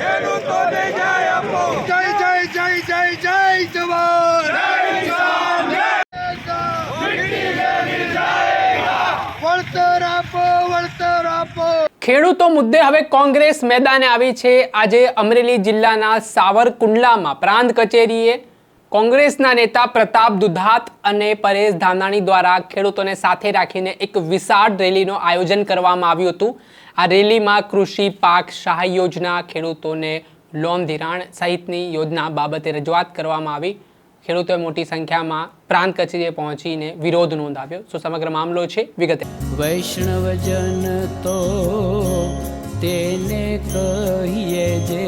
ખેડૂતોને ન્યાય આપો. જય જય જય જય જય જવાન. વળતર આપો વળતર આપો. ખેડૂતો મુદ્દે હવે કોંગ્રેસ મેદાને આવી છે. આજે અમરેલી જિલ્લાના સાવરકુંડલામાં પ્રાંત કચેરીએ કોંગ્રેસના નેતા પ્રતાપ દુધાત અને પરેશ ધાનાણી દ્વારા ખેડૂતોને સાથે રાખીને એક વિશાળ રેલીનું આયોજન કરવામાં આવ્યું હતું. આ રેલીમાં કૃષિ, પાક, સહાય યોજના, ખેડૂતોને લોન ધિરાણ સહિતની યોજના બાબતે રજૂઆત કરવામાં આવી. ખેડૂતોએ મોટી સંખ્યામાં પ્રાંત કચેરીએ પહોંચીને વિરોધ નોંધાવ્યો. શું સમગ્ર મામલો છે? વિગતે. વૈષ્ણવજન તો તેને કહીએ જે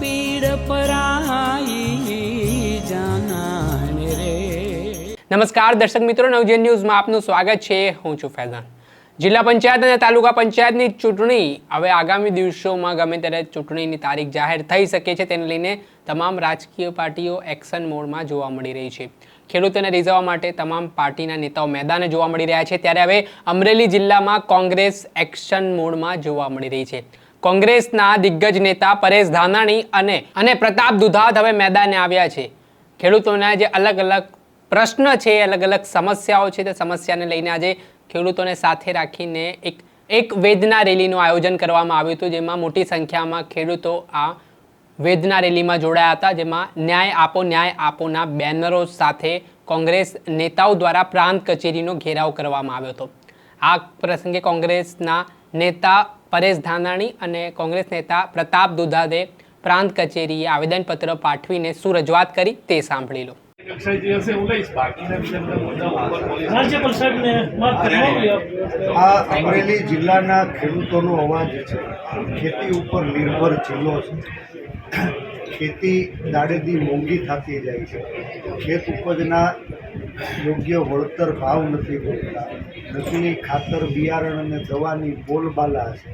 પીડ પરાઈ નમસ્કાર, દર્શક મિત્રો નવજન ન્યૂઝમાં આપનું સ્વાગત છે. હું છું ફૈઝાન. જિલ્લા પંચાયત અને તાલુકા પંચાયતની ચૂંટણી હવે આગામી દિવસોમાં ગમે ત્યારે ચૂંટણીની તારીખ જાહેર થઈ શકે છે, તેને લઈને તમામ રાજકીય પાર્ટીઓ એક્શન મોડમાં જોવા મળી રહી છે. ખેડૂતોને રીઝવવા માટે તમામ પાર્ટીના નેતાઓ મેદાને જોવા મળી રહ્યા છે. ત્યારે હવે અમરેલી જિલ્લામાં કોંગ્રેસ એક્શન મોડમાં જોવા મળી રહી છે. કોંગ્રેસના દિગ્ગજ નેતા પરેશ ધાનાણી અને અને પ્રતાપ દુધાત હવે મેદાને આવ્યા છે. ખેડૂતોના જે અલગ અલગ પ્રશ્ન છે, અલગ અલગ સમસ્યાઓ છે. તે સમસ્યાને લઈને આજે ખેડૂતોને સાથે રાખીને એક એક વેદના રેલીનું આયોજન કરવામાં આવ્યું હતું, જેમાં મોટી સંખ્યામાં ખેડૂતો આ વેદના રેલીમાં જોડાયા હતા, જેમાં ન્યાય આપો, ન્યાય આપોના બેનરો સાથે કોંગ્રેસ નેતાઓ દ્વારા પ્રાંત કચેરીનો ઘેરાવ કરવામાં આવ્યો હતો. આ પ્રસંગે કોંગ્રેસના નેતા પરેશ ધાનાણી અને કોંગ્રેસ નેતા પ્રતાપ દુધાદે પ્રાંત કચેરીએ આવેદનપત્ર પાઠવીને શું રજૂઆત કરી તે સાંભળી લો. આ અમરેલી જિલ્લાના ખેડૂતોનો અવાજ છે. ખેતી ઉપર નિર્ભર જિલ્લો છે. ખેતી દાડેદી મોંઘી થતી જાય છે. ખેત ઉપજના યોગ્ય વળતર ભાવ નથી મળતા નકલી ખાતર બિયારણ અને દવાની બોલબાલા છે.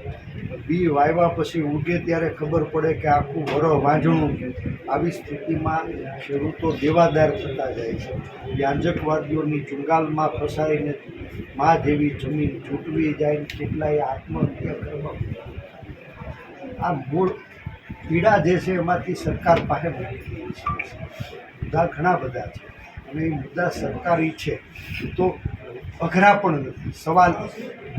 બી વાવ્યા પછી ઉગે ત્યારે ખબર પડે કે આખું વર વાંઝણું ગયું આવી સ્થિતિમાં ખેડૂતો દેવાદાર થતા જાય છે. યાંજકવાદીઓની ચુંગાલમાં ફસાઈને મા જેવી જમીન ચૂંટવી જાય કેટલાય આત્મહત્યા કરવા. આ મૂળ પીડા જે છે એમાંથી સરકાર પાસે મુદ્દા ઘણા બધા છે. અને એ મુદ્દા સરકારી છે તો અઘરા પણ નથી. સવાલ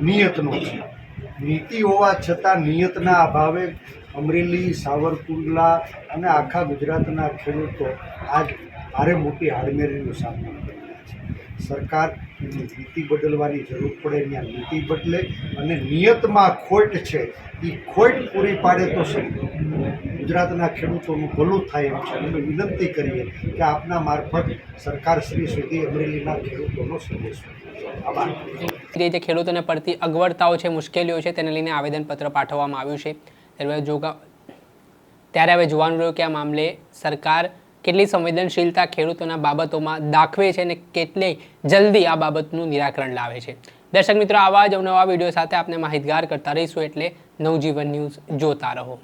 નિયતનો છે. નીતિ હોવા છતાં નિયતના અભાવે અમરેલી, સાવરકુંડલા અને આખા ગુજરાતના ખેડૂતો આજ ભારે મોટી હાડમેરીનો સામનો કરી છે. સરકાર એની નીતિ બદલવાની જરૂર પડે, ત્યાં નીતિ બદલે અને નિયતમાં ખોટ છે એ ખોટ પૂરી પાડે તો સહી ગુજરાતના ખેડૂતોનું ભલું થાય એમ છે. અમે વિનંતી કરીએ કે આપના મારફત સરકાર શ્રી સુધી અમરેલીના ખેડૂતોનો સંદેશ આભાર. જે ખેડૂતોને પડતી અગવડતાઓ છે, મુશ્કેલીઓ છે, તેને લઈને આવેદનપત્ર પાઠવવામાં આવ્યું છે. ત્યારે જોગા ત્યારે હવે જોવાનું રહ્યું કે આ મામલે સરકાર કેટલી સંવેદનશીલતા ખેડૂતોના બાબતોમાં દાખવે છે અને કેટલી જલ્દી આ બાબતનું નિરાકરણ લાવે છે. દર્શક મિત્રો, આવા જ અવનવા વીડિયો સાથે આપને માહિતગાર કરતા રહીશું એટલે નવજીવન ન્યૂઝ જોતા રહો.